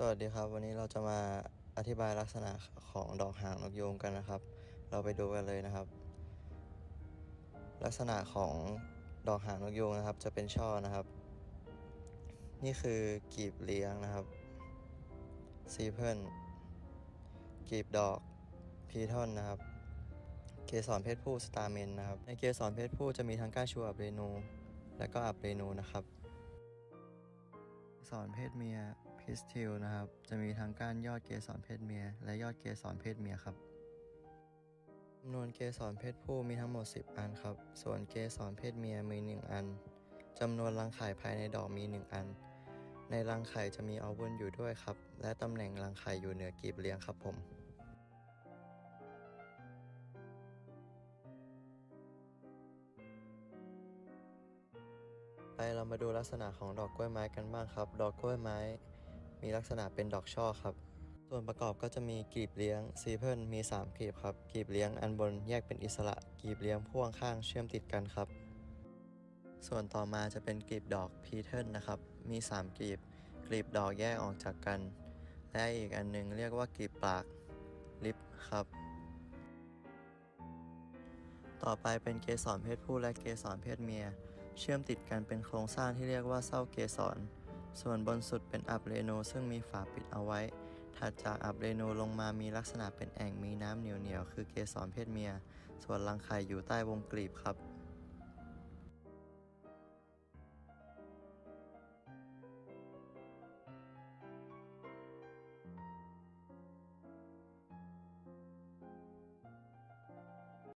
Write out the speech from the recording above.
สวัสดีครับ วันนี้เราจะมาอธิบายลักษณะของดอกหางนกยูงกันนะครับ เราไปดูกันเลยนะครับ ลักษณะของดอกหางนกยูงนะครับ จะเป็นช่อนะครับ นี่คือกีบเลี้ยงนะครับซีเพิลกีบดอกพีทอนนะครับ เกสรเพศผู้สตาร์เมนนะครับ ในเกสรเพศผู้จะมีทั้งก้านชูอับเรนู และก็อับเรนูนะครับ สรเพศเมียพิสทิลนะครับ จะมีทั้งก้านยอดเกสรเพศเมีย และยอดเกสรเพศเมียครับจำนวนเกสรเพศผู้มีทั้งหมด 10 อันครับ ส่วนเกสรเพศเมียมี 1 อันจำนวนรังไข่ภายในดอกมี 1 อัน ในรังไข่จะมีออวุลอยู่ด้วยครับ และตำแหน่งรังไข่อยู่เหนือกีบเลี้ยงครับผม ไปเรามาดูลักษณะของดอกกล้วยไม้กันบ้างครับ ดอกกล้วยไม้ มีลักษณะเป็นดอกช่อครับ ส่วนประกอบก็จะมีกลีบเลี้ยงซีเพิลมี 3กลีบครับกลีบเลี้ยงอันบนแยกเป็นอิสระกลีบเลี้ยงพ่วงข้างเชื่อมติดกันครับ ส่วนต่อมาจะเป็นกลีบดอกพีเทิลนะครับ มี 3กลีบกลีบดอกแยกออกจากกัน และอีกอันหนึงเรียกว่ากลีบปากลิปครับต่อไปเป็นเกสรเพศผู้และเกสรเพศเมีย เชื่อมติดกันเป็นโครงสร้างที่เรียกว่าเส้าเกสร ส่วนบนสุดเป็นอับเรโนซึ่งมีฝาปิดเอาไว้ ถัดจากอับเรโนลงมามีลักษณะเป็นแอ่งมีน้ำเหนียวๆคือเกสรเพศเมีย ส่วนรังไข่อยู่ใต้วงกลีบครับ